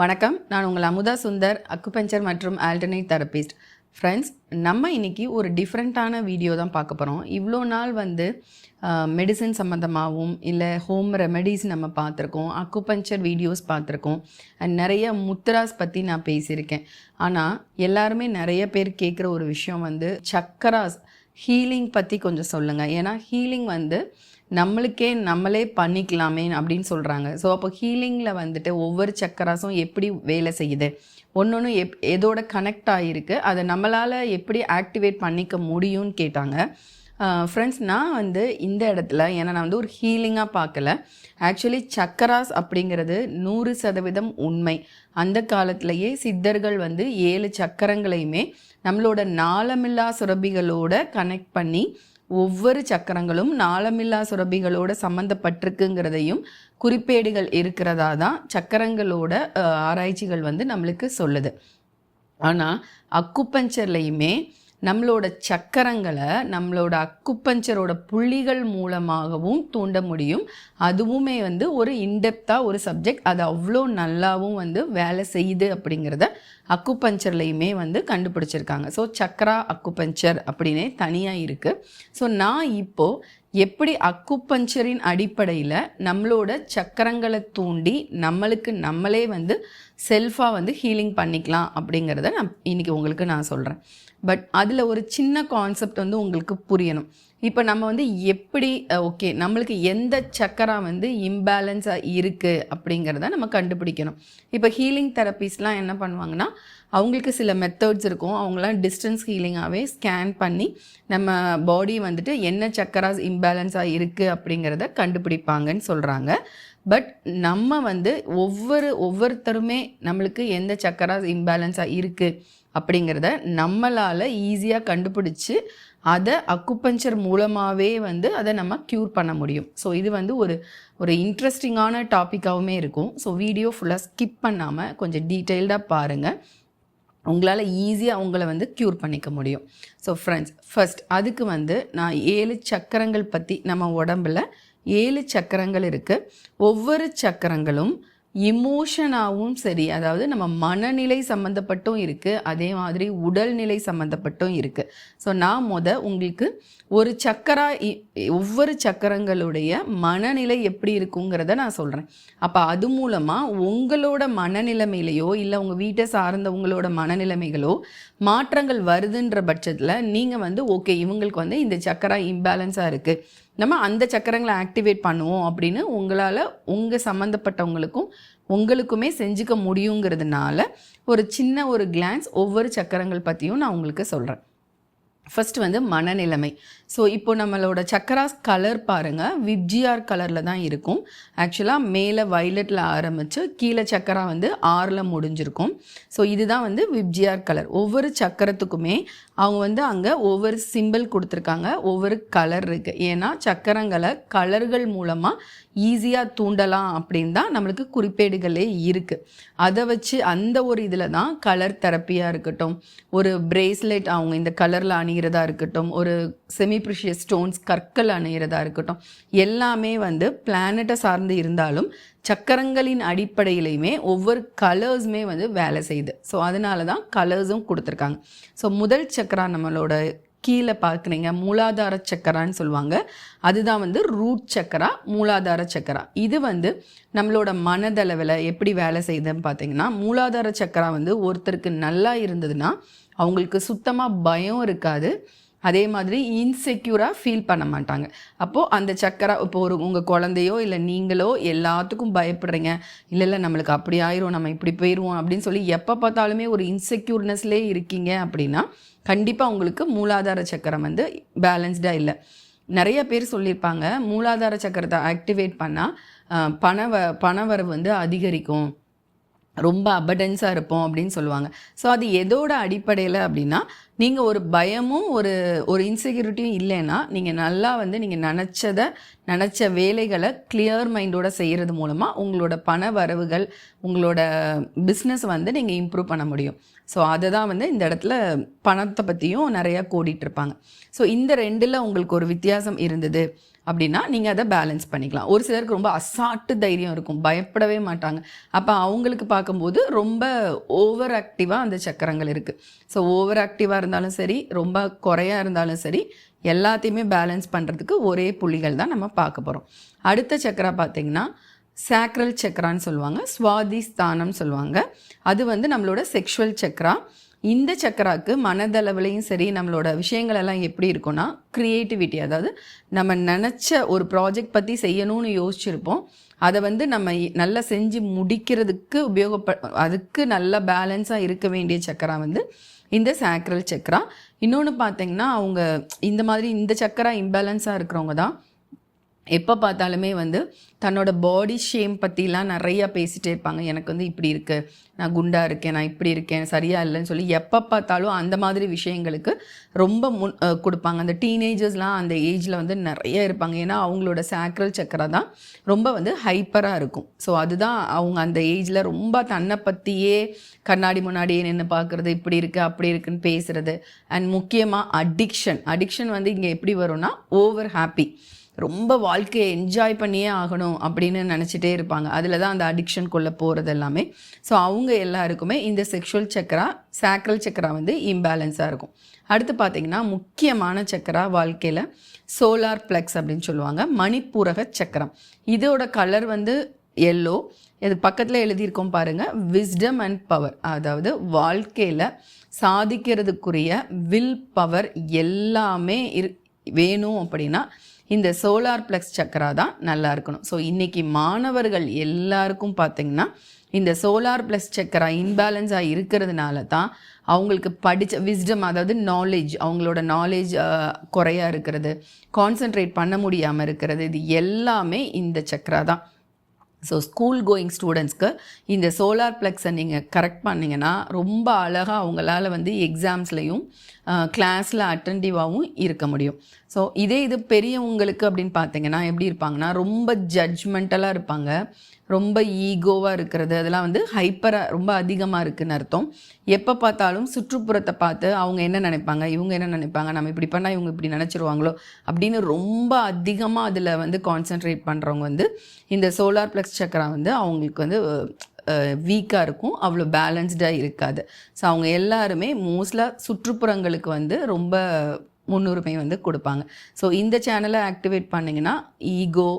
வணக்கம். நான் உங்கள் அமுதா சுந்தர் அக்குபஞ்சர் மற்றும் ஆல்டர்னேட் தெரபிஸ்ட் ஃப்ரெண்ட்ஸ் நம்ம இன்னைக்கு ஒரு டிஃப்ரெண்ட்டான வீடியோ தான் பார்க்க போகிறோம் இவ்வளோ நாள் வந்து மெடிசன் சம்மந்தமாகவும் இல்லை ஹோம் ரெமெடிஸ் நம்ம பார்த்துருக்கோம். அக்குபஞ்சர் வீடியோஸ் பார்த்துருக்கோம். அண்ட் நிறைய முத்ராஸ் பற்றி நான் பேசியிருக்கேன். ஆனால் எல்லாருமே நிறைய பேர் கேட்குற ஒரு விஷயம் வந்து சக்கராஸ் ஹீலிங் பற்றி கொஞ்சம் சொல்லுங்கள் ஏன்னா ஹீலிங் வந்து நம்மளுக்கே நம்மளே பண்ணிக்கலாமே அப்படின்னு சொல்கிறாங்க ஸோ அப்போ ஹீலிங்கில் வந்துட்டு ஒவ்வொரு சக்கராஸும் எப்படி வேலை செய்யுது? ஒன்று எப் எதோட கனெக்ட் ஆகிருக்கு அதை நம்மளால் எப்படி ஆக்டிவேட் பண்ணிக்க முடியும்னு கேட்டாங்க. ஃப்ரெண்ட்ஸ் நான் வந்து இந்த இடத்துல ஏன்னா நான் வந்து ஒரு ஹீலிங்காக பார்க்கல. ஆக்சுவலி சக்கராஸ் அப்படிங்கிறது நூறு சதவீதம் உண்மை. அந்த காலத்திலேயே சித்தர்கள் வந்து ஏழு சக்கரங்களையுமே நம்மளோட நாளமில்லா சுரபிகளோட கனெக்ட் பண்ணி ஒவ்வொரு சக்கரங்களும் நாளமில்லா சுரபிகளோட சம்மந்தப்பட்டிருக்குங்கிறதையும் குறிப்பேடுகள் இருக்கிறதா தான் சக்கரங்களோட ஆராய்ச்சிகள் வந்து நம்மளுக்கு சொல்லுது. ஆனால் அக்குப்பஞ்சர்லையுமே நம்மளோட சக்கரங்களை நம்மளோட அக்குப்பஞ்சரோட புள்ளிகள் மூலமாகவும் தூண்ட முடியும். அதுவுமே வந்து ஒரு இன்டெப்த்தாக ஒரு சப்ஜெக்ட் அது அவ்வளோ நல்லாவும் வந்து வேலை செய்யுது அப்படிங்கிறத அக்குப்பஞ்சர்லையுமே வந்து கண்டுபிடிச்சிருக்காங்க. ஸோ சக்கரா அக்குப்பஞ்சர் அப்படின்னே தனியாக இருக்குது ஸோ நான் இப்போது எப்படி அக்குப்பஞ்சரின் அடிப்படையில் நம்மளோட சக்கரங்களை தூண்டி நம்மளுக்கு நம்மளே வந்து செல்ஃபாக வந்து ஹீலிங் பண்ணிக்கலாம் அப்படிங்கிறத நான் இன்றைக்கி உங்களுக்கு நான் சொல்கிறேன் பட் அதில் ஒரு சின்ன கான்செப்ட் வந்து உங்களுக்கு புரியணும். இப்போ நம்ம வந்து எப்படி ஓகே நம்மளுக்கு எந்த சக்கரா வந்து இம்பேலன்ஸாக இருக்குது அப்படிங்கிறத நம்ம கண்டுபிடிக்கணும். இப்போ ஹீலிங் தெரப்பீஸ்லாம் என்ன பண்ணுவாங்கன்னா அவங்களுக்கு சில மெத்தட்ஸ் இருக்கும். அவங்களாம் டிஸ்டன்ஸ் ஹீலிங்காகவே ஸ்கேன் பண்ணி நம்ம பாடி வந்துட்டு என்ன சக்கராஸ் இம்பேலன்ஸாக இருக்குது அப்படிங்கிறத கண்டுபிடிப்பாங்கன்னு சொல்கிறாங்க பட் நம்ம வந்து ஒவ்வொரு ஒவ்வொருத்தருமே நம்மளுக்கு எந்த சக்கராஸ் இம்பேலன்ஸாக இருக்குது அப்படிங்கிறத நம்மளால் ஈஸியாக கண்டுபிடிச்சி அதை அக்குப்பஞ்சர் மூலமாகவே வந்து அதை நம்ம க்யூர் பண்ண முடியும். ஸோ இது வந்து ஒரு ஒரு இன்ட்ரெஸ்டிங்கான டாப்பிக்காகவுமே இருக்கும். ஸோ வீடியோ ஃபுல்லாக ஸ்கிப் பண்ணாமல் கொஞ்சம் டீட்டெயில்டாக பாருங்கள் உங்களால் ஈஸியாக அவங்கள வந்து க்யூர் பண்ணிக்க முடியும். ஸோ ஃப்ரெண்ட்ஸ் ஃபர்ஸ்ட் அதுக்கு வந்து நான் ஏழு சக்கரங்கள் பற்றி நம்ம உடம்புல ஏழு சக்கரங்கள் இருக்குது ஒவ்வொரு சக்கரங்களும் இமோஷனாகவும் சரி அதாவது நம்ம மனநிலை சம்மந்தப்பட்டும் இருக்குது அதே மாதிரி உடல்நிலை சம்மந்தப்பட்டும் இருக்குது ஸோ நான் முத உங்களுக்கு ஒரு சக்கரா இ- ஒவ்வொரு சக்கரங்களுடைய மனநிலை எப்படி இருக்குங்கிறத நான் சொல்கிறேன் அப்போ அது மூலமாக உங்களோட மனநிலைமையிலையோ இல்லை உங்கள் வீட்டை சார்ந்தவங்களோட மனநிலைமைகளோ மாற்றங்கள் வருதுன்ற பட்சத்தில் நீங்கள் வந்து ஓகே இவங்களுக்கு வந்து இந்த சக்கரா இம்பேலன்ஸாக இருக்குது நம்ம அந்த சக்கரங்களை ஆக்டிவேட் பண்ணுவோம் அப்படின்னு உங்களால் உங்கள் சம்மந்தப்பட்டவங்களுக்கும் உங்களுக்குமே செஞ்சுக்க முடியுங்கிறதுனால ஒரு சின்ன ஒரு கிளான்ஸ் ஒவ்வொரு சக்கரங்கள் பற்றியும் நான் உங்களுக்கு சொல்கிறேன் ஃபஸ்ட்டு வந்து மனநிலைமை. ஸோ இப்போ நம்மளோட சக்கராஸ் கலர் பாருங்கள் விப்ஜிஆர் கலரில் தான் இருக்கும். ஆக்சுவலாக மேலே வைலட்டில் ஆரம்பித்து கீழே சக்கரா வந்து ஆறில் முடிஞ்சிருக்கும். ஸோ இதுதான் வந்து விப்ஜிஆர் கலர் ஒவ்வொரு சக்கரத்துக்குமே அவங்க வந்து அங்கே ஒவ்வொரு சிம்பிள் கொடுத்துருக்காங்க. ஒவ்வொரு கலர் இருக்குது ஏன்னா சக்கரங்களை கலர்கள் மூலமாக ஈஸியாக தூண்டலாம் அப்படின்னு தான் நம்மளுக்கு குறிப்பேடுகளே இருக்குது அதை வச்சு அந்த ஒரு இதில் தான் கலர் தெரப்பியாக இருக்கட்டும். ஒரு பிரேஸ்லெட் அவங்க இந்த கலரில் அணையிறதா இருக்கட்டும் ஒரு செமி ப்ரிஷியஸ் ஸ்டோன்ஸ் கற்கள் அணையிறதா இருக்கட்டும் எல்லாமே வந்து பிளானட்டை சார்ந்து இருந்தாலும் சக்கரங்களின் அடிப்படையிலையுமே ஒவ்வொரு கலர்ஸுமே வந்து வேலை செய்யுது. ஸோ அதனால தான் கலர்ஸும் கொடுத்துருக்காங்க. ஸோ முதல் சக்கரா நம்மளோட கீழே பார்க்குறீங்க மூலாதார சக்கரான்னு சொல்லுவாங்க. அதுதான் வந்து ரூட் சக்கரா மூலாதார சக்கரா. இது வந்து நம்மளோட மனதளவில் எப்படி வேலை செய்யுதுன்னு பார்த்தீங்கன்னா மூலாதார சக்கரா வந்து ஒருத்தருக்கு நல்லா இருந்ததுன்னா அவங்களுக்கு சுத்தமாக பயம் இருக்காது. அதே மாதிரி இன்செக்யூராக ஃபீல் பண்ண மாட்டாங்க. அப்போது அந்த சக்கரை இப்போ ஒரு உங்கள் குழந்தையோ இல்லை நீங்களோ எல்லாத்துக்கும் பயப்படுறீங்க. இல்லை இல்லை நம்மளுக்கு அப்படி ஆயிரும் நம்ம இப்படி போயிடுவோம் அப்படின்னு சொல்லி எப்போ பார்த்தாலுமே ஒரு இன்செக்யூர்னஸ்லேயே இருக்கீங்க அப்படின்னா கண்டிப்பாக உங்களுக்கு மூலாதார சக்கரம் வந்து பேலன்ஸ்டாக இல்லை. நிறைய பேர் சொல்லியிருப்பாங்க மூலாதார சக்கரத்தை ஆக்டிவேட் பண்ணால் பண வ பணவரவு வந்து அதிகரிக்கும். ரொம்ப அபடன்ஸாக இருப்போம் அப்படின்னு சொல்லுவாங்க. ஸோ அது எதோட அடிப்படையில் அப்படின்னா நீங்கள் ஒரு பயமும் ஒரு ஒரு இன்செக்யூரிட்டியும் இல்லைன்னா நீங்கள் நல்லா வந்து நீங்கள் நினச்சதை நினச்ச வேலைகளை கிளியர் மைண்டோட செய்கிறது மூலமாக உங்களோட பண வரவுகள் உங்களோட பிஸ்னஸ் வந்து நீங்கள் இம்ப்ரூவ் பண்ண முடியும். ஸோ அதை தான் வந்து இந்த இடத்துல பணத்தை பற்றியும் நிறையா கோடிட்டு இருப்பாங்க. ஸோ இந்த ரெண்டில் உங்களுக்கு ஒரு வித்தியாசம் இருந்தது. அப்படின்னா நீங்கள் அதை பேலன்ஸ் பண்ணிக்கலாம். ஒரு சிலருக்கு ரொம்ப அசாட்டு தைரியம் இருக்கும். பயப்படவே மாட்டாங்க. அப்போ அவங்களுக்கு பார்க்கும்போது ரொம்ப ஓவர் ஆக்டிவாக அந்த சக்கரங்கள் இருக்குது ஸோ ஓவர் ஆக்டிவாக இருந்தாலும் சரி ரொம்ப குறையாக இருந்தாலும் சரி எல்லாத்தையுமே பேலன்ஸ் பண்ணுறதுக்கு ஒரே புள்ளிகள் தான் நம்ம பார்க்க போகிறோம் அடுத்த சக்கரா பார்த்திங்கன்னா சாக்ரல் சக்கரான்னு சொல்லுவாங்க. சுவாதி ஸ்தானம் சொல்லுவாங்க. அது வந்து நம்மளோட செக்ஷுவல் சக்கரா. இந்த சக்கராக்கு மனதளவுலையும் சரி நம்மளோட விஷயங்கள் எல்லாம் எப்படி இருக்கும்னா க்ரியேட்டிவிட்டி அதாவது நம்ம நினச்ச ஒரு ப்ராஜெக்ட் பற்றி செய்யணும்னு யோசிச்சிருப்போம். அதை வந்து நம்ம நல்லா செஞ்சு முடிக்கிறதுக்கு உபயோகப்ப அதுக்கு நல்ல பேலன்ஸாக இருக்க வேண்டிய சக்கரா வந்து இந்த சாக்ரல் சக்கரா. இன்னொன்று பார்த்தீங்கன்னா அவங்க இந்த மாதிரி இந்த சக்கரா இம்பேலன்ஸாக இருக்கிறவங்க தான் எப்போ பார்த்தாலுமே வந்து தன்னோட பாடி ஷேம் பற்றிலாம் நிறையா பேசிகிட்டே இருப்பாங்க. எனக்கு வந்து இப்படி இருக்குது நான் குண்டாக இருக்கேன். நான் இப்படி இருக்கேன். சரியாக இல்லைன்னு சொல்லி எப்போ பார்த்தாலும் அந்த மாதிரி விஷயங்களுக்கு ரொம்ப முன் கொடுப்பாங்க. அந்த டீனேஜர்ஸ்லாம் அந்த ஏஜில் வந்து நிறைய இருப்பாங்க. ஏன்னா அவங்களோட சாக்ரல் சக்கரை தான் ரொம்ப வந்து ஹைப்பராக இருக்கும். ஸோ அதுதான் அவங்க அந்த ஏஜில் ரொம்ப தன்னை பற்றியே கண்ணாடி முன்னாடியே நின்று பார்க்குறது இப்படி இருக்குது அப்படி இருக்குன்னு பேசுகிறது அண்ட் முக்கியமாக அடிக்ஷன் அடிக்ஷன் வந்து இங்கே எப்படி வரும்னா ஓவர் ஹாப்பி ரொம்ப வாழ்க்கையை என்ஜாய் பண்ணியே ஆகணும் அப்படின்னு நினச்சிட்டே இருப்பாங்க. அதில் தான் அந்த அடிக்ஷனுக்குள்ளே போகிறது எல்லாமே. ஸோ அவங்க எல்லாருக்குமே இந்த செக்ஷுவல் சக்கரா சாக்ரல் சக்கரா வந்து இம்பேலன்ஸாக இருக்கும். அடுத்து பார்த்திங்கன்னா முக்கியமான சக்கரா வாழ்க்கையில் சோலார் பிளெக்ஸ் அப்படின்னு சொல்லுவாங்க. மணிப்பூரக சக்கரம். இதோட கலர் வந்து எல்லோ இது பக்கத்தில் எழுதியிருக்கோம் பாருங்கள் விஸ்டம் அண்ட் பவர் அதாவது வாழ்க்கையில் சாதிக்கிறதுக்குரிய வில் பவர் எல்லாமே இரு வேணும் அப்படின்னா இந்த சோலார் ப்ளக்ஸ் சக்கரா தான் நல்லா இருக்கணும். ஸோ இன்றைக்கி மாணவர்கள் எல்லாருக்கும் பார்த்திங்கன்னா இந்த சோலார் ப்ளஸ் சக்கரா இன்பேலன்ஸாக இருக்கிறதுனால தான் அவங்களுக்கு படித்த விஸ்டம் அதாவது நாலேஜ் அவங்களோட நாலேஜ் குறையாக இருக்கிறது. கான்சென்ட்ரேட் பண்ண முடியாமல் இருக்கிறது. இது எல்லாமே இந்த சக்கரா தான். ஸோ ஸ்கூல் கோயிங் ஸ்டூடெண்ட்ஸ்க்கு இந்த சோலார் ப்ளக்ஸை நீங்கள் கரெக்ட் பண்ணிங்கன்னா ரொம்ப அழகாக அவங்களால வந்து எக்ஸாம்ஸ்லையும் கிளாஸில் அட்டன்டிவாகவும் இருக்க முடியும். ஸோ இதே இது பெரியவங்களுக்கு அப்படின்னு பார்த்தீங்கன்னா எப்படி இருப்பாங்கன்னா ரொம்ப ஜட்ஜ்மெண்டலாக இருப்பாங்க. ரொம்ப ஈகோவாக இருக்கிறது. அதெல்லாம் வந்து ஹைப்பராக ரொம்ப அதிகமாக இருக்குதுன்னு அர்த்தம். எப்போ பார்த்தாலும் சுற்றுப்புறத்தை பார்த்து அவங்க என்ன நினைப்பாங்க? இவங்க என்ன நினைப்பாங்க? நம்ம இப்படி பண்ணால் இவங்க இப்படி நினச்சிருவாங்களோ? அப்படின்னு ரொம்ப அதிகமாக அதில் வந்து கான்சென்ட்ரேட் பண்ணுறவங்க வந்து இந்த சோலார் ப்ளக்ஸ் சக்கரா வந்து அவங்களுக்கு வந்து வீக்காக இருக்கும். அவ்வளோ பேலன்ஸ்டாக இருக்காது. ஸோ அவங்க எல்லாருமே மோஸ்ட்லாக சுற்றுப்புறங்களுக்கு வந்து ரொம்ப முன்னுரிமை வந்து கொடுப்பாங்க. ஸோ இந்த சேனலை ஆக்டிவேட் பண்ணிங்கன்னா ஈகோ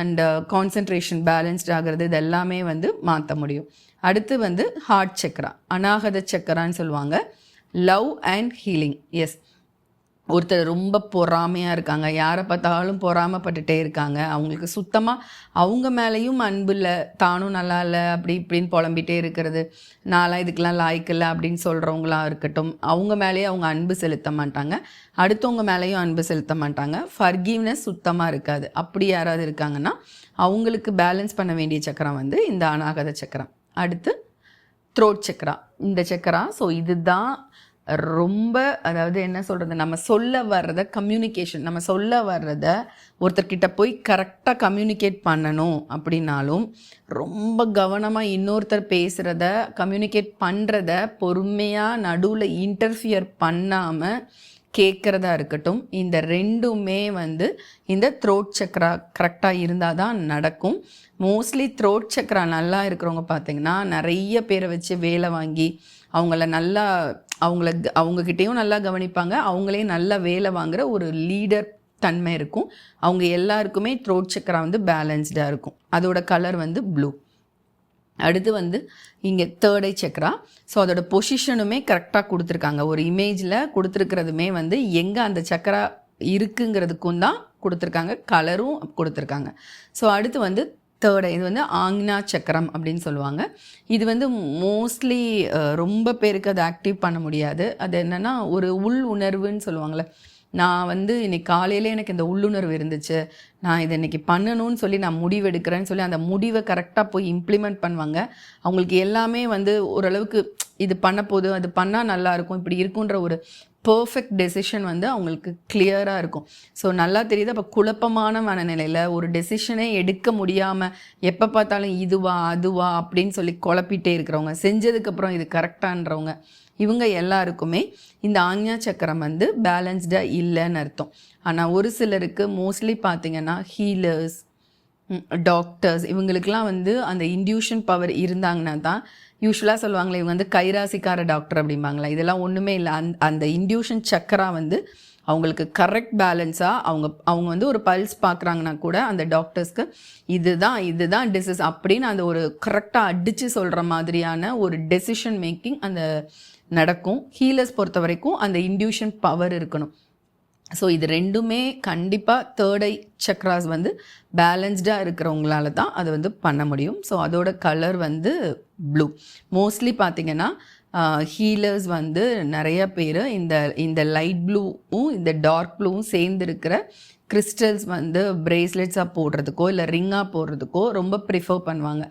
அண்ட் கான்சன்ட்ரேஷன் பேலன்ஸ்ட் ஆகிறது இது எல்லாமே வந்து மாற்ற முடியும். அடுத்து வந்து ஹார்ட் சக்கரா அநாகத சக்கரான்னு சொல்லுவாங்க. லவ் அண்ட் ஹீலிங் எஸ் ஒருத்தர் ரொம்ப பொறாமையாக இருக்காங்க. யாரை பார்த்தாலும் பொறாமப்பட்டுட்டே இருக்காங்க. அவங்களுக்கு சுத்தமாக அவங்க மேலேயும் அன்பு இல்லை. தானும் நல்லா இல்லை. அப்படி இப்படின்னு புலம்பிகிட்டே இருக்கிறது. நான்லாம் இதுக்கெலாம் லாய்க்கில்லை அப்படின்னு சொல்கிறவங்களாம் இருக்கட்டும். அவங்க மேலேயே அவங்க அன்பு செலுத்த மாட்டாங்க. அடுத்தவங்க மேலேயும் அன்பு செலுத்த மாட்டாங்க. ஃபர்கிவ்னஸ் சுத்தமாக இருக்காது. அப்படி யாராவது இருக்காங்கன்னா அவங்களுக்கு பேலன்ஸ் பண்ண வேண்டிய சக்கரம் வந்து இந்த அநாகத சக்கரம். அடுத்து த்ரோட் சக்கரா இந்த சக்கரா ஸோ இதுதான் ரொம்ப அதாவது என்ன சொல்கிறது நம்ம சொல்ல வர்றத கம்யூனிகேஷன் நம்ம சொல்ல வர்றத ஒருத்தர்கிட்ட போய் கரெக்டாக கம்யூனிகேட் பண்ணணும் அப்படின்னாலும் ரொம்ப கவனமாக இன்னொருத்தர் பேசுகிறத கம்யூனிகேட் பண்ணுறத பொறுமையாக நடுவில் இன்டர்ஃபியர் பண்ணாமல் கேட்குறதா இருக்கட்டும் இந்த ரெண்டுமே வந்து இந்த த்ரோட் சக்கரா கரெக்டாக இருந்தால் தான் நடக்கும். மோஸ்ட்லி த்ரோட் சக்கரா நல்லா இருக்கிறவங்க பார்த்திங்கன்னா நிறைய பேரை வச்சு வேலை வாங்கி அவங்கள நல்லா அவங்கள அவங்கக்கிட்டேயும் நல்லா கவனிப்பாங்க. அவங்களையும் நல்லா வேலை வாங்குகிற ஒரு லீடர் தன்மை இருக்கும். அவங்க எல்லாருக்குமே த்ரோட் சக்கரா வந்து பேலன்ஸ்டாக இருக்கும். அதோட கலர் வந்து ப்ளூ அடுத்து வந்து இங்கே தேர்ட் ஐ சக்கரா ஸோ அதோட பொசிஷனுமே கரெக்டாக கொடுத்துருக்காங்க. ஒரு இமேஜில் கொடுத்துருக்கிறதுமே வந்து எங்கே அந்த சக்கரா இருக்குங்கிறதுக்கும் தான் கொடுத்துருக்காங்க. கலரும் கொடுத்துருக்காங்க. ஸோ அடுத்து வந்து தேர்டு இது வந்து ஆங்னா சக்கரம் அப்படின்னு சொல்லுவாங்க. இது வந்து மோஸ்ட்லி ரொம்ப பேருக்கு அதை ஆக்டிவ் பண்ண முடியாது. அது என்னென்னா ஒரு உள் உணர்வுன்னு சொல்லுவாங்கள்ல நான் வந்து இன்னைக்கு காலையில் எனக்கு இந்த உள்ளுணர்வு இருந்துச்சு. நான் இதை இன்றைக்கி பண்ணணும்னு சொல்லி நான் முடிவு எடுக்கிறேன்னு சொல்லி அந்த முடிவை கரெக்டாக போய் இம்ப்ளிமெண்ட் பண்ணுவாங்க. அவங்களுக்கு எல்லாமே வந்து ஓரளவுக்கு இது பண்ண போது அது பண்ணால் நல்லாயிருக்கும் இப்படி இருக்குன்ற ஒரு பர்ஃபெக்ட் டெசிஷன் வந்து அவங்களுக்கு கிளியராக இருக்கும். ஸோ நல்லா தெரியுது. அப்போ குழப்பமான மனநிலையில் ஒரு டெசிஷனே எடுக்க முடியாமல் எப்போ பார்த்தாலும் இதுவா அதுவா அப்படின்னு சொல்லி குழப்பிட்டே இருக்கிறவங்க செஞ்சதுக்கப்புறம் இது கரெக்டான்றவங்க இவங்க எல்லாருக்குமே இந்த ஆக்ஞா சக்கரம் வந்து பேலன்ஸ்டாக இல்லைன்னு அர்த்தம். ஆனால் ஒரு சிலருக்கு மோஸ்ட்லி பார்த்தீங்கன்னா ஹீலர்ஸ் டாக்டர்ஸ் இவங்களுக்கெல்லாம் வந்து அந்த இன்டியூஷன் பவர் இருந்தாங்கன்னா தான் யூஸ்வலாக சொல்லுவாங்களே இவங்க வந்து கைராசிக்கார டாக்டர் அப்படிம்பாங்களா. இதெல்லாம் ஒன்றுமே இல்லை. அந் அந்த இன்டியூஷன் சக்கரா வந்து அவங்களுக்கு கரெக்ட் பேலன்ஸாக அவங்க அவங்க வந்து ஒரு பல்ஸ் பார்க்குறாங்கன்னா கூட அந்த டாக்டர்ஸ்க்கு இதுதான் இதுதான் டிசீஸ் அப்படின்னு அந்த ஒரு கரெக்டாக அடித்து சொல்கிற மாதிரியான ஒரு டெசிஷன் மேக்கிங் அந்த நடக்கும். ஹீலர்ஸ் பொறுத்த வரைக்கும் அந்த இன்டியூஷன் பவர் இருக்கணும். ஸோ இது ரெண்டுமே கண்டிப்பாக தேர்ட் ஐ சக்ராஸ் வந்து பேலன்ஸ்டாக இருக்கிறவங்களால தான் அதை வந்து பண்ண முடியும். ஸோ அதோட கலர் வந்து ப்ளூ மோஸ்ட்லி பார்த்தீங்கன்னா ஹீலர்ஸ் வந்து நிறைய பேர் இந்த இந்த லைட் ப்ளூவும் இந்த டார்க் ப்ளூவும் சேர்ந்து இருக்கிற கிறிஸ்டல்ஸ் வந்து பிரேஸ்லெட்ஸாக போடுறதுக்கோ இல்லை ரிங்காக போடுறதுக்கோ ரொம்ப ப்ரிஃபர் பண்ணுவாங்க.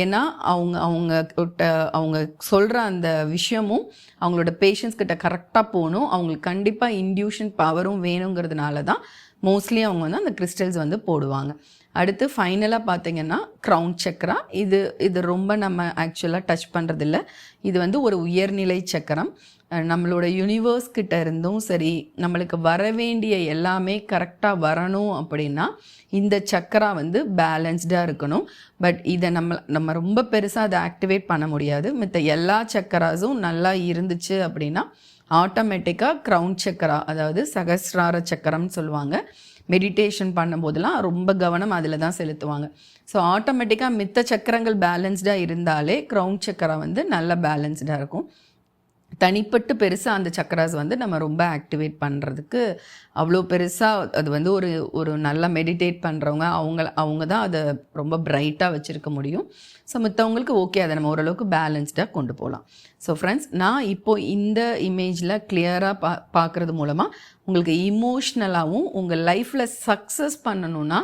ஏன்னா அவங்க அவங்க கிட்ட அவங்க சொல்கிற அந்த விஷயமும் அவங்களோட பேஷண்ட்ஸ் கிட்ட கரெக்டாக போகணும். அவங்களுக்கு கண்டிப்பாக இன்டியூஷன் பவரும் வேணுங்கிறதுனால தான் மோஸ்ட்லி அவங்க வந்து அந்த கிறிஸ்டல்ஸ் வந்து போடுவாங்க. அடுத்து ஃபைனலாக பார்த்தீங்கன்னா க்ரௌன் சக்கரா இது இது ரொம்ப நம்ம ஆக்சுவலாக டச் பண்ணுறதில்ல இது வந்து ஒரு உயர்நிலை சக்கரம். நம்மளோட யூனிவர்ஸ் கிட்ட இருந்தும் சரி நம்மளுக்கு வர வேண்டிய எல்லாமே கரெக்டாக வரணும் அப்படின்னா இந்த சக்கரா வந்து பேலன்ஸ்டாக இருக்கணும். பட் இதை நம்ம நம்ம ரொம்ப பெருசாக அதை ஆக்டிவேட் பண்ண முடியாது. மற்ற எல்லா சக்கராஸும் நல்லா இருந்துச்சு அப்படின்னா ஆட்டோமேட்டிக்காக க்ரௌன் சக்கரா அதாவது சகஸ்ரார சக்கரம்னு சொல்லுவாங்க. மெடிடேஷன் பண்ணும்போதெல்லாம் ரொம்ப கவனம் அதில் தான் செலுத்துவாங்க. ஸோ ஆட்டோமேட்டிக்காக மித்த சக்கரங்கள் பேலன்ஸ்டாக இருந்தாலே க்ரௌன் சக்கரம் வந்து நல்ல பேலன்ஸ்டாக இருக்கும். தனிப்பட்டு பெருசாக அந்த சக்கராஸ் வந்து நம்ம ரொம்ப ஆக்டிவேட் பண்ணுறதுக்கு அவ்வளோ பெருசாக அது வந்து ஒரு ஒரு நல்லா மெடிடேட் பண்ணுறவங்க அவங்க அவங்க தான் அதை ரொம்ப பிரைட்டாக வச்சுருக்க முடியும். ஸோ மற்றவங்களுக்கு ஓகே அதை நம்ம ஓரளவுக்கு பேலன்ஸ்டாக கொண்டு போகலாம் ஸோ ஃப்ரெண்ட்ஸ் நான் இப்போது இந்த இமேஜில் கிளியராக பா பார்க்குறது மூலமாக உங்களுக்கு இமோஷ்னலாகவும் உங்கள் லைஃப்பில் சக்ஸஸ் பண்ணணும்னா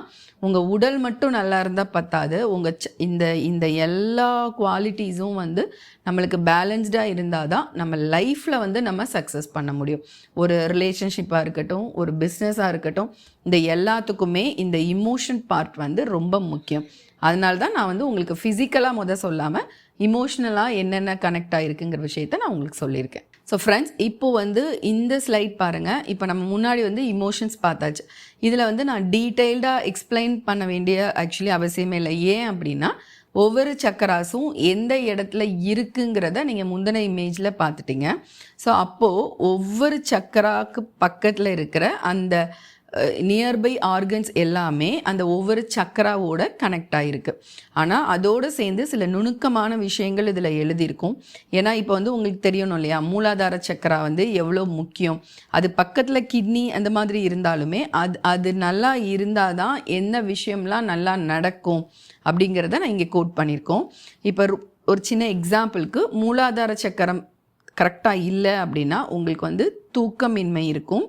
உங்கள் உடல் மட்டும் நல்லா இருந்தால் பத்தாது. உங்கள் இந்த இந்த எல்லா குவாலிட்டிஸும் வந்து நம்மளுக்கு பேலன்ஸ்டாக இருந்தால் தான் நம்ம லைஃப்பில் வந்து நம்ம சக்ஸஸ் பண்ண முடியும். ஒரு ரிலேஷன்ஷிப்பாக இருக்கட்டும் ஒரு ஒரு பிஸ்னஸாக இருக்கட்டும் இந்த எல்லாத்துக்குமே இந்த இமோஷன் பார்ட் வந்து ரொம்ப முக்கியம். அதனால தான் நான் வந்து உங்களுக்கு ஃபிசிக்கலாக முத சொல்லாமல் இமோஷ்னலாக என்னென்ன கனெக்ட் ஆகிருக்குங்கிற விஷயத்த நான் உங்களுக்கு சொல்லியிருக்கேன். ஸோ ஃப்ரெண்ட்ஸ் இப்போ வந்து இந்த ஸ்லைட் பாருங்கள் இப்போ நம்ம முன்னாடி வந்து இமோஷன்ஸ் பார்த்தாச்சு. இதில் வந்து நான் டீட்டெயில்டாக எக்ஸ்பிளைன் பண்ண வேண்டிய ஆக்சுவலி அவசியமே இல்லை. ஏன் அப்படின்னா ஒவ்வொரு சக்கராஸும் எந்த இடத்துல இருக்குங்கிறத நீங்கள் முந்தின இமேஜில் பார்த்துட்டீங்க. ஸோ அப்போது ஒவ்வொரு சக்கராக்கு பக்கத்தில் இருக்கிற அந்த நியர்பை ஆர்கன்ஸ் எல்லாமே அந்த ஒவ்வொரு சக்கராவோட கனெக்ட் ஆகிருக்கு ஆனால் அதோடு சேர்ந்து சில நுணுக்கமான விஷயங்கள் இதில் எழுதியிருக்கும். ஏன்னா இப்போ வந்து உங்களுக்கு தெரியணும் இல்லையா? மூலாதார சக்கரா வந்து எவ்வளோ முக்கியம்? அது பக்கத்தில் கிட்னி அந்த மாதிரி இருந்தாலுமே அது அது நல்லா இருந்தால் தான் என்ன விஷயம்லாம் நல்லா நடக்கும் அப்படிங்கிறத நான் இங்கே கோட் பண்ணியிருக்கோம். இப்போ ஒரு சின்ன எக்ஸாம்பிளுக்கு மூலாதார சக்கரம் கரெக்டாக இல்லை அப்படின்னா உங்களுக்கு வந்து தூக்கமின்மை இருக்கும்.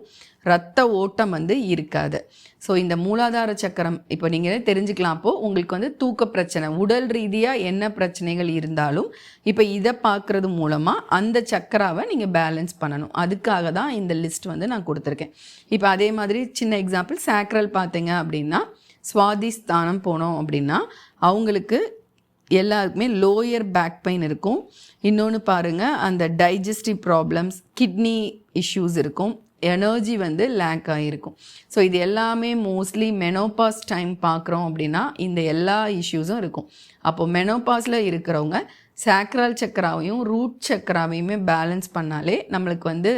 ரத்த ஓட்டம் வந்து இருக்காது. ஸோ இந்த மூலாதார சக்கரம் இப்போ நீங்கள் தெரிஞ்சுக்கலாம் அப்போது உங்களுக்கு வந்து தூக்க பிரச்சனை உடல் ரீதியாக என்ன பிரச்சனைகள் இருந்தாலும் இப்போ இதை பார்க்குறது மூலமாக அந்த சக்கராவை நீங்கள் பேலன்ஸ் பண்ணணும். அதுக்காக தான் இந்த லிஸ்ட் வந்து நான் கொடுத்துருக்கேன். இப்போ அதே மாதிரி சின்ன எக்ஸாம்பிள் சேக்ரல் பார்த்தீங்க அப்படின்னா சுவாதிஸ்தானம் போனோம் அப்படின்னா அவங்களுக்கு எல்லாருக்குமே லோயர் பேக் பெயின் இருக்கும். இன்னொன்று பாருங்கள் அந்த டைஜஸ்டிவ் ப்ராப்ளம்ஸ் கிட்னி இஷ்யூஸ் இருக்கும். எனர்ஜி வந்து லேக் ஆகிருக்கும் ஸோ இது எல்லாமே மோஸ்ட்லி மெனோபாஸ் டைம் பார்க்குறோம் அப்படின்னா இந்த எல்லா இஷ்யூஸும் இருக்கும். அப்போது மெனோபாஸில் இருக்கிறவங்க சாக்ரால் சக்கராவையும் ரூட் சக்கராவையுமே பேலன்ஸ் பண்ணாலே நம்மளுக்கு வந்து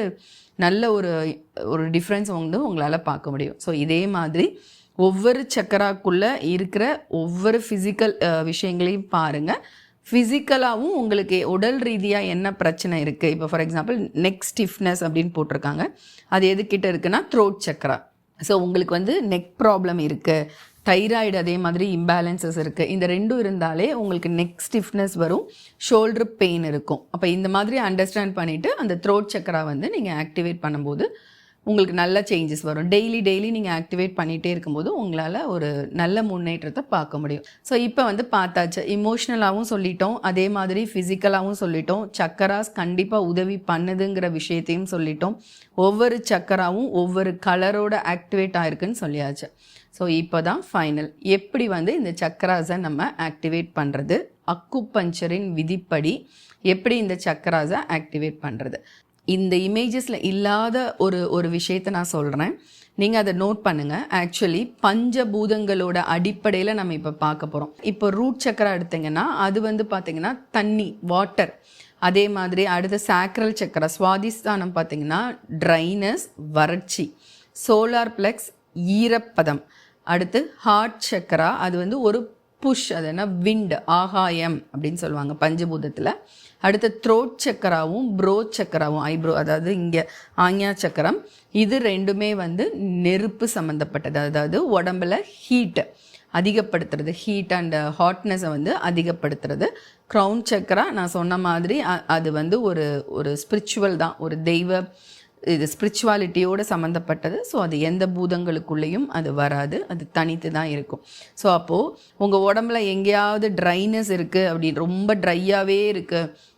நல்ல ஒரு ஒரு டிஃப்ரென்ஸ் வந்து உங்களால் பார்க்க முடியும். ஸோ இதே மாதிரி ஒவ்வொரு சக்கராக்குள்ளே இருக்கிற ஒவ்வொரு ஃபிசிக்கல் விஷயங்களையும் பாருங்கள் ஃபிசிக்கலாகவும் உங்களுக்கு உடல் ரீதியாக என்ன பிரச்சனை இருக்குது இப்போ ஃபார் எக்ஸாம்பிள் நெக் ஸ்டிஃப்னஸ் அப்படின்னு போட்டிருக்காங்க. அது எதுக்கிட்ட இருக்குன்னா த்ரோட் சக்கரா. ஸோ உங்களுக்கு வந்து நெக் ப்ராப்ளம் இருக்குது தைராய்டு அதே மாதிரி இம்பேலன்சஸ் இருக்குது இந்த ரெண்டும் இருந்தாலே உங்களுக்கு நெக் ஸ்டிஃப்னஸ் வரும். ஷோல்டர் பெயின் இருக்கும். அப்போ இந்த மாதிரி அண்டர்ஸ்டாண்ட் பண்ணிவிட்டு அந்த த்ரோட் சக்கரா வந்து நீங்கள் ஆக்டிவேட் பண்ணும்போது உங்களுக்கு நல்ல சேஞ்சஸ் வரும். டெய்லி டெய்லி நீங்கள் ஆக்டிவேட் பண்ணிகிட்டே இருக்கும்போது உங்களால் ஒரு நல்ல முன்னேற்றத்தை பார்க்க முடியும். ஸோ இப்போ வந்து பார்த்தாச்சு. இமோஷ்னலாகவும் சொல்லிட்டோம். அதே மாதிரி ஃபிசிக்கலாகவும் சொல்லிட்டோம். சக்கராஸ் கண்டிப்பாக உதவி பண்ணுதுங்கிற விஷயத்தையும் சொல்லிட்டோம். ஒவ்வொரு சக்கராவும் ஒவ்வொரு கலரோட ஆக்டிவேட் ஆயிருக்குன்னு சொல்லியாச்சு. ஸோ இப்போ தான் ஃபைனல் எப்படி வந்து இந்த சக்கராஸை நம்ம ஆக்டிவேட் பண்ணுறது அக்குப்பஞ்சரின் விதிப்படி எப்படி இந்த சக்கராஸை ஆக்டிவேட் பண்ணுறது இந்த இமேஜஸில் இல்லாத ஒரு ஒரு விஷயத்தை நான் சொல்கிறேன் நீங்கள் அதை நோட் பண்ணுங்கள் ஆக்சுவலி பஞ்சபூதங்களோட அடிப்படையில் நம்ம இப்போ பார்க்க போகிறோம் இப்போ ரூட் சக்கரா எடுத்தீங்கன்னா அது வந்து பார்த்தீங்கன்னா தண்ணி வாட்டர் அதே மாதிரி அடுத்த சாக்ரல் சக்கரா சுவாதிஸ்தானம் பார்த்தீங்கன்னா ட்ரைனஸ் வறட்சி. சோலார் பிளக்ஸ் ஈரப்பதம். அடுத்து ஹார்ட் சக்கரா அது வந்து ஒரு புஷ் அது என்ன? விண்ட் ஆகாயம் அப்படின்னு சொல்லுவாங்க பஞ்சபூதத்தில். அடுத்து த்ரோட் சக்கராவும் ப்ரோ சக்கராவும் ஐப்ரோ அதாவது இங்கே ஆஞ்ஞா சக்கரம். இது ரெண்டுமே வந்து நெருப்பு சம்மந்தப்பட்டது அதாவது உடம்புல ஹீட்டு அதிகப்படுத்துறது. ஹீட் அண்ட் ஹாட்னஸை வந்து அதிகப்படுத்துறது. க்ரௌன் சக்கரா நான் சொன்ன மாதிரி அது வந்து ஒரு ஒரு ஸ்பிரிச்சுவல் தான். ஒரு தெய்வ இது ஸ்பிரிச்சுவாலிட்டியோடு சம்மந்தப்பட்டது ஸோ அது எந்த பூதங்களுக்குள்ளேயும் அது வராது. அது தனித்து தான் இருக்கும். ஸோ அப்போது உங்கள் உடம்புல எங்கேயாவது ட்ரைனஸ் இருக்குது அப்படின்னு ரொம்ப ட்ரையாகவே இருக்குது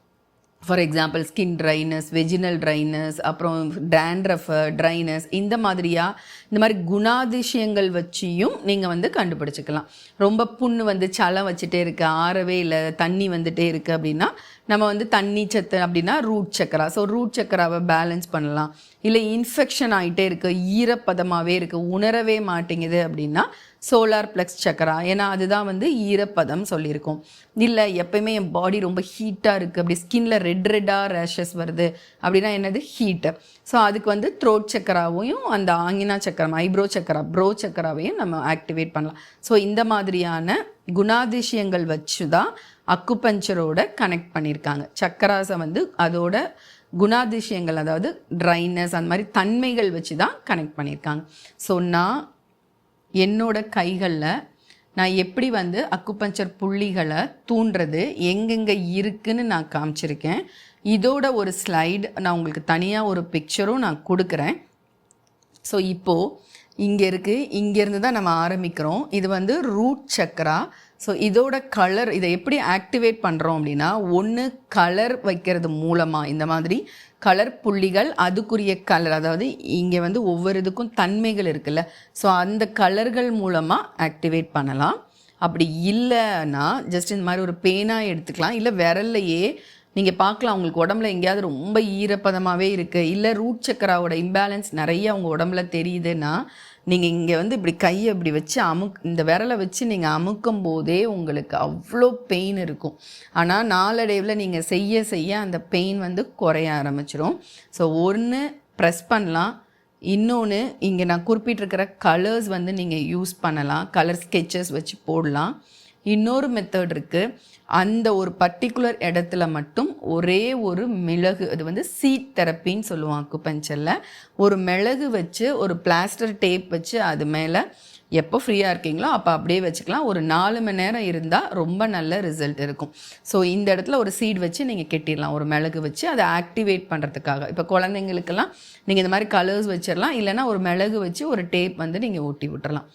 for example skin dryness vaginal dryness அப்புறம் டேண்ட்ரஃப் ட்ரைனஸ் இந்த மாதிரியாக இந்த மாதிரி குணாதிசயங்கள் வச்சியும் நீங்கள் வந்து கண்டுபிடிச்சிக்கலாம். ரொம்ப புண்ணு வந்து சலம் வச்சுட்டே இருக்குது ஆறவே இல்லை தண்ணி வந்துட்டே இருக்குது அப்படின்னா நம்ம வந்து தண்ணி சத்து அப்படின்னா ரூட் சக்கரா ஸோ ரூட் சக்கராவை பேலன்ஸ் பண்ணலாம். இல்லை இன்ஃபெக்ஷன் ஆகிட்டே இருக்குது ஈரப்பதமாகவே இருக்குது உணரவே மாட்டேங்குது அப்படின்னா சோலார் ப்ளக்ஸ் சக்கரா ஏன்னா அதுதான் வந்து ஈரப்பதம் சொல்லியிருக்கோம். இல்லை எப்பயுமே என் பாடி ரொம்ப ஹீட்டாக இருக்குது அப்படி ஸ்கின்ல ரெட் ரெட்டாக ரேஷஸ் வருது அப்படின்னா என்னது? ஹீட்டு ஸோ அதுக்கு வந்து த்ரோட் சக்கராவையும் அந்த ஆங்கினா சக்கரம் ஐப்ரோ சக்கரா ப்ரோ சக்கராவையும் நம்ம ஆக்டிவேட் பண்ணலாம். ஸோ இந்த மாதிரியான குணாதிசயங்கள் வச்சு தான் அக்குபஞ்சரோட கனெக்ட் பண்ணியிருக்காங்க சக்கராசை வந்து அதோட குணாதிசயங்கள் அதாவது ட்ரைனஸ் அந்த மாதிரி தன்மைகள் வச்சு தான் கனெக்ட் பண்ணியிருக்காங்க ஸோ நான் என்னோட கைகளில் நான் எப்படி வந்து அக்குபஞ்சர் புள்ளிகளை தூண்டுறது எங்கெங்கே இருக்குன்னு நான் காமிச்சிருக்கேன். இதோட ஒரு ஸ்லைடு நான் உங்களுக்கு தனியாக ஒரு பிக்சரும் நான் கொடுக்குறேன். ஸோ இப்போது இங்கே இருக்குது இங்கேருந்து தான் நம்ம ஆரம்பிக்கிறோம். இது வந்து ரூட் சக்கரா. ஸோ இதோட கலர் இதை எப்படி ஆக்டிவேட் பண்ணுறோம் அப்படின்னா ஒன்று கலர் வைக்கிறது மூலமாக இந்த மாதிரி கலர் புள்ளிகள் அதுக்குரிய கலர் அதாவது இங்கே வந்து ஒவ்வொரு இதுக்கும் தன்மைகள் இருக்குல்ல. ஸோ அந்த கலர்கள் மூலமாக ஆக்டிவேட் பண்ணலாம். அப்படி இல்லைன்னா ஜஸ்ட் இந்த மாதிரி ஒரு பேனாக எடுத்துக்கலாம். இல்லை விரல்லையே நீங்கள் பார்க்கலாம் உங்களுக்கு உடம்புல எங்கேயாவது ரொம்ப ஈரப்பதமாகவே இருக்குது இல்லை ரூட் சக்கராவோட இம்பேலன்ஸ் நிறைய அவங்க உடம்புல தெரியுதுன்னா நீங்கள் இங்கே வந்து இப்படி கையை இப்படி வச்சு அமுக் இந்த விரலை வச்சு நீங்கள் அமுக்கும் போதே உங்களுக்கு அவ்வளோ பெயின் இருக்கும். ஆனால் நாளடைவில் நீங்கள் செய்ய செய்ய அந்த பெயின் வந்து குறைய ஆரம்பிச்சிடும் ஸோ ஒன்று ப்ரெஸ் பண்ணலாம். இன்னொன்று இங்கே நான் குறிப்பிட்டிருக்கிற கலர்ஸ் வந்து நீங்கள் யூஸ் பண்ணலாம். கலர் ஸ்கெச்சஸ் வச்சு போடலாம். இன்னொரு மெத்தட் இருக்குது அந்த ஒரு பர்டிகுலர் இடத்துல மட்டும் ஒரே ஒரு மிளகு அது வந்து சீட் தெரப்பின்னு சொல்லுவாங்க அக்குபஞ்சரில் ஒரு மிளகு வச்சு ஒரு பிளாஸ்டர் டேப் வச்சு அது மேலே எப்போ ஃப்ரீயாக இருக்கீங்களோ அப்போ அப்படியே வச்சுக்கலாம். ஒரு நாலு மணி நேரம் இருந்தால் ரொம்ப நல்ல ரிசல்ட் இருக்கும். ஸோ இந்த இடத்துல ஒரு சீட் வச்சு நீங்கள் கெட்டிடலாம். ஒரு மிளகு வச்சு அதை ஆக்டிவேட் பண்ணுறதுக்காக இப்போ குழந்தைங்களுக்கெல்லாம் நீங்கள் இந்த மாதிரி கலர்ஸ் வச்சிடலாம். இல்லைனா ஒரு மிளகு வச்சு ஒரு டேப் வந்து நீங்கள் ஒட்டி விட்டுறலாம்.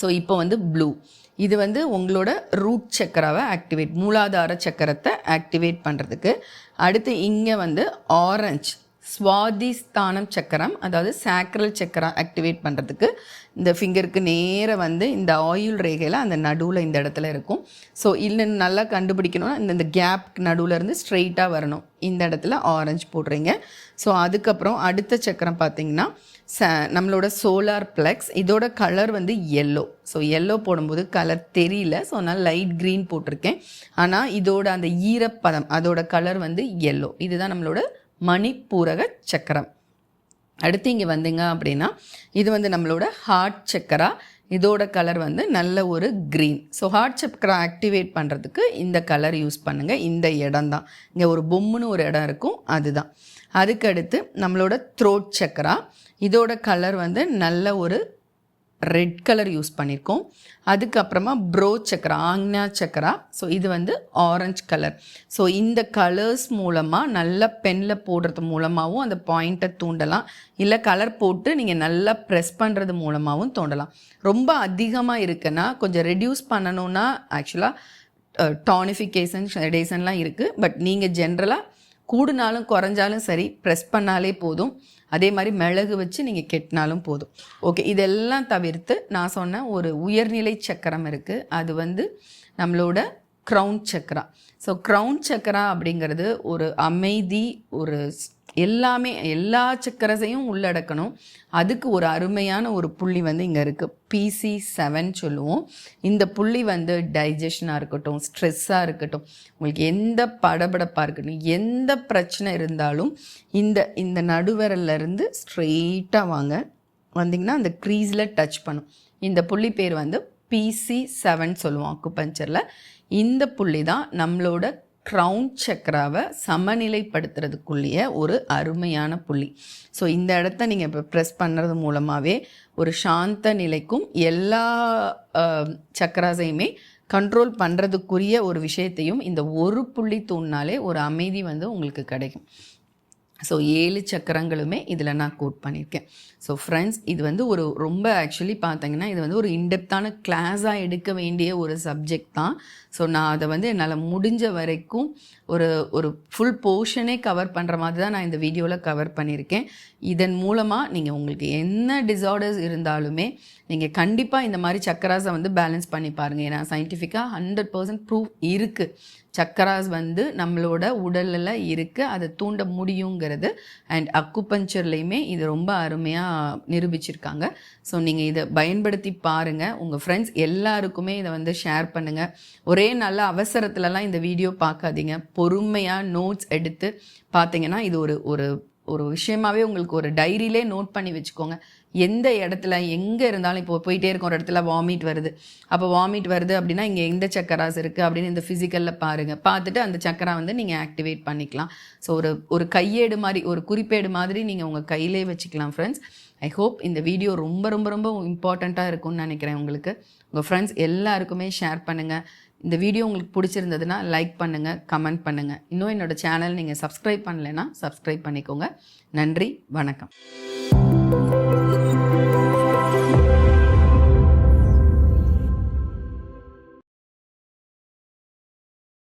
ஸோ இப்போ வந்து ப்ளூ இது வந்து உங்களோட ரூட் சக்கராவை ஆக்டிவேட் மூலாதார சக்கரத்தை ஆக்டிவேட் பண்ணுறதுக்கு அடுத்து இங்கே வந்து ஆரஞ்சு சுவாதிஸ்தானம் சக்கரம் அதாவது சாக்ரல் சக்கரம் ஆக்டிவேட் பண்ணுறதுக்கு இந்த ஃபிங்கருக்கு நேராக வந்து இந்த ஆயுள் ரேகையில் அந்த நடுவில் இந்த இடத்துல இருக்கும். ஸோ இல்லைன்னு நல்லா கண்டுபிடிக்கணும்னா இந்த இந்த கேப் நடுவில் இருந்து ஸ்ட்ரெயிட்டாக வரணும். இந்த இடத்துல ஆரஞ்சு போடுறீங்க. ஸோ அதுக்கப்புறம் அடுத்த சக்கரம் பார்த்தீங்கன்னா ச நம்மளோட சோலார் ப்ளெக்ஸ் இதோட கலர் வந்து எல்லோ ஸோ எல்லோ போடும்போது கலர் தெரியல. ஸோ நான் லைட் க்ரீன் போட்டிருக்கேன். ஆனால் இதோட அந்த ஈரப்பதம் அதோட கலர் வந்து எல்லோ இதுதான் நம்மளோட மணிப்பூரக சக்கரம். அடுத்து இங்கே வந்தீங்க அப்படின்னா இது வந்து நம்மளோட ஹார்ட் சக்கரா? இதோட கலர் வந்து நல்ல ஒரு green so heart chakra activate பண்ணுறதுக்கு இந்த கலர் யூஸ் பண்ணுங்கள் இந்த இடம் தான். இங்கே ஒரு பொம்முன்னு ஒரு இடம் இருக்கும் அதுதான். அதுக்கடுத்து நம்மளோட த்ரோட் சக்கரா. இதோட கலர் வந்து நல்ல ஒரு ரெட் கலர் யூஸ் பண்ணியிருக்கோம் அதுக்கப்புறமா ப்ரோ சக்கரா ஆங்னா சக்கரா. ஸோ இது வந்து ஆரஞ்சு கலர் ஸோ இந்த கலர்ஸ் மூலமாக நல்ல பெனில் போடுறது மூலமாகவும் அந்த பாயிண்ட்டை தூண்டலாம். இல்லை கலர் போட்டு நீங்கள் நல்லா ப்ரெஸ் பண்ணுறது மூலமாகவும் தூண்டலாம். ரொம்ப அதிகமாக இருக்குன்னா கொஞ்சம் ரெடியூஸ் பண்ணணுன்னா ஆக்சுவலாக டானிஃபிகேஷன் ஷெடேஷன்லாம் இருக்குது பட் நீங்கள் ஜென்ரலாக கூடுனாலும் குறைஞ்சாலும் சரி ப்ரெஸ் பண்ணாலே போதும். அதே மாதிரி மிளகு வச்சு நீங்கள் கெட்டினாலும் போதும். ஓகே இதெல்லாம் தவிர்த்து நான் சொன்ன ஒரு உயர்நிலை சக்கரம் இருக்குது அது வந்து நம்மளோட க்ரௌன் சக்கரா. ஸோ க்ரௌன் சக்கரா அப்படிங்கிறது ஒரு அமைதி ஒரு எல்லாமே எல்லா சக்கரஸையும் உள்ளடக்கணும். அதுக்கு ஒரு அருமையான ஒரு புள்ளி வந்து இங்கே இருக்குது பிசி செவன் சொல்லுவோம். இந்த புள்ளி வந்து டைஜஷனாக இருக்கட்டும் ஸ்ட்ரெஸ்ஸாக இருக்கட்டும் உங்களுக்கு எந்த படபடப்பாக இருக்கட்டும் எந்த பிரச்சனை இருந்தாலும் இந்த இந்த நடுவரல்லேருந்து ஸ்ட்ரெயிட்டாக வாங்க. வந்திங்கன்னா அந்த க்ரீஸில் டச் பண்ணும். இந்த புள்ளி பேர் வந்து பிசி செவன் சொல்லுவோம் அக்குபஞ்சரில் இந்த புள்ளி தான் நம்மளோட க்ரௌன் சக்கராவை சமநிலைப்படுத்துறதுக்குள்ளேயே ஒரு அருமையான புள்ளி. ஸோ இந்த இடத்த நீங்கள் இப்போ ப்ரெஸ் பண்ணுறது மூலமாகவே ஒரு சாந்த நிலைக்கும் எல்லா சக்கராசையுமே கண்ட்ரோல் பண்ணுறதுக்குரிய ஒரு விஷயத்தையும் இந்த ஒரு புள்ளி தூண்னாலே ஒரு அமைதி வந்து உங்களுக்கு கிடைக்கும். ஸோ ஏழு சக்கரங்களுமே இதில் நான் கோட் பண்ணியிருக்கேன். ஸோ ஃப்ரெண்ட்ஸ் இது வந்து ஒரு ரொம்ப ஆக்சுவலி பார்த்தீங்கன்னா இது வந்து ஒரு இன்டெப்த்தான கிளாஸாக எடுக்க வேண்டிய ஒரு சப்ஜெக்ட் தான். ஸோ நான் அதை வந்து என்னால் முடிஞ்ச வரைக்கும் ஒரு ஒரு ஃபுல் போர்ஷனே கவர் பண்ணுற மாதிரி தான் நான் இந்த வீடியோவில் கவர் பண்ணியிருக்கேன். இதன் மூலமாக நீங்கள் உங்களுக்கு என்ன டிசார்டர்ஸ் இருந்தாலுமே நீங்கள் கண்டிப்பாக இந்த மாதிரி சக்கராஸை வந்து பேலன்ஸ் பண்ணி பாருங்கள் ஏன்னா சயின்டிஃபிக்காக ஹண்ட்ரட் பர்சன்ட் ப்ரூஃப் இருக்குது சக்கராஸ் வந்து நம்மளோட உடலில் இருக்குது அதை தூண்ட முடியுங்கிறது அண்ட் அக்குபஞ்சர்லேயுமே இது ரொம்ப அருமையாக நிரூபிச்சிருக்காங்க. ஸோ நீங்கள் இதை பயன்படுத்தி பாருங்கள் உங்கள் ஃப்ரெண்ட்ஸ் எல்லாருக்குமே இதை வந்து ஷேர் பண்ணுங்கள் ஒரே நல்ல அவசரத்துலலாம் இந்த வீடியோ பார்க்காதீங்க. பொறுமையாக நோட்ஸ் எடுத்து பார்த்தீங்கன்னா இது ஒரு ஒரு ஒரு விஷயமாவே உங்களுக்கு ஒரு டைரியிலே நோட் பண்ணி வச்சுக்கோங்க. எந்த இடத்துல எங்கே இருந்தாலும் இப்போ போயிட்டே இருக்கும் ஒரு இடத்துல வாமிட் வருது. அப்போ வாமிட் வருது அப்படின்னா இங்கே எந்த சக்கராஸ் இருக்குது அப்படின்னு இந்த ஃபிசிக்கலில் பாருங்கள் பார்த்துட்டு அந்த சக்கரா வந்து நீங்கள் ஆக்டிவேட் பண்ணிக்கலாம். ஸோ ஒரு ஒரு கையேடு மாதிரி ஒரு குறிப்பேடு மாதிரி நீங்கள் உங்கள் கையிலே வச்சுக்கலாம் ஃப்ரெண்ட்ஸ் ஐ ஹோப் இந்த வீடியோ ரொம்ப ரொம்ப ரொம்ப இம்பார்ட்டண்ட்டாக இருக்கும்னு நினைக்கிறேன் உங்களுக்கு. உங்கள் ஃப்ரெண்ட்ஸ் எல்லாருக்குமே ஷேர் பண்ணுங்கள் இந்த வீடியோ உங்களுக்கு பிடிச்சிருந்ததுன்னா லைக் பண்ணுங்கள் கமெண்ட் பண்ணுங்கள் இன்னும் என்னோடய சேனல் நீங்கள் சப்ஸ்கிரைப் பண்ணலைன்னா சப்ஸ்கிரைப் பண்ணிக்கோங்க. நன்றி வணக்கம்.